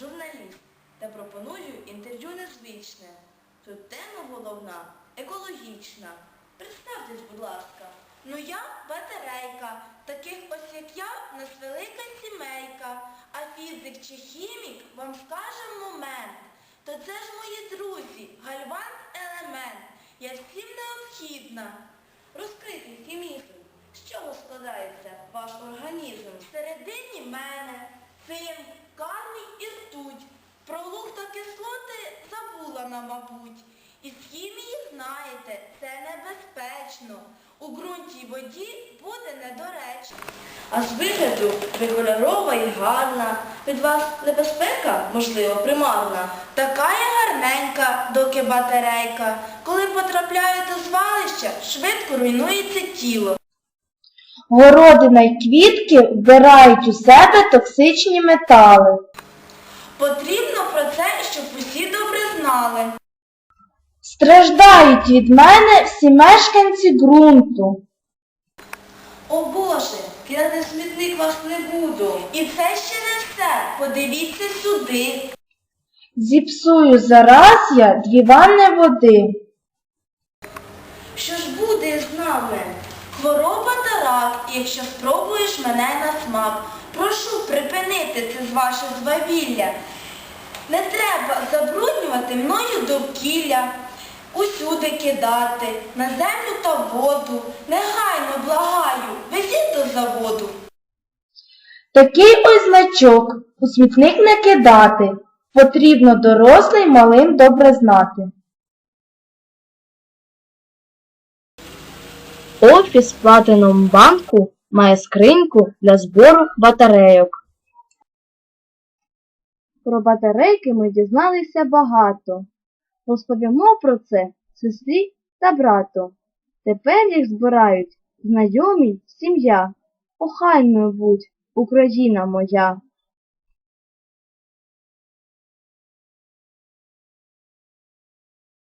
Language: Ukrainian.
журналіст, та пропоную інтерв'ю незвичне. Тут тема головна екологічна. Представтесь, будь ласка. Ну я батарейка. Таких ось як я в нас велика сімейка. А фізик чи хімік вам скаже момент. То це ж мої друзі, гальван елемент. Я всім необхідна. Розкритий хімізм. З чого складається ваш організм? Всередині мене цинк, кадмій і ртуть. Про луг та кислоти мабуть. Із хімії знаєте, це небезпечно. У ґрунті воді буде недоречно. А з вигляду ви кольорова і гарна. Від вас небезпека, можливо, примарна. Така я гарненька, доки батарейка. Коли потрапляю до звалища, швидко руйнується тіло. Городина й квітки вбирають у себе токсичні метали. Потрібно про це, щоб усі добре знали. Страждають від мене всі мешканці ґрунту. О Боже, кидати в смітник вас не буду. І це ще не все. Подивіться сюди. Зіпсую зараз я дві ванни води. Що ж буде з нами? Хвороба та рак, якщо спробуєш мене на смак. Прошу припинити це з ваше звавілля. Не треба забруднювати мною довкілля, усюди кидати, на землю та воду. Негайно благаю, везіть до заводу. Такий ось значок у смітник не кидати. Потрібно дорослий малим добре знати. Офіс Platinum банку має скриньку для збору батарейок. Про батарейки ми дізналися багато. Розповімо про це сестрі та брату. Тепер їх збирають знайомі, сім'я. Охайною будь, Україна моя.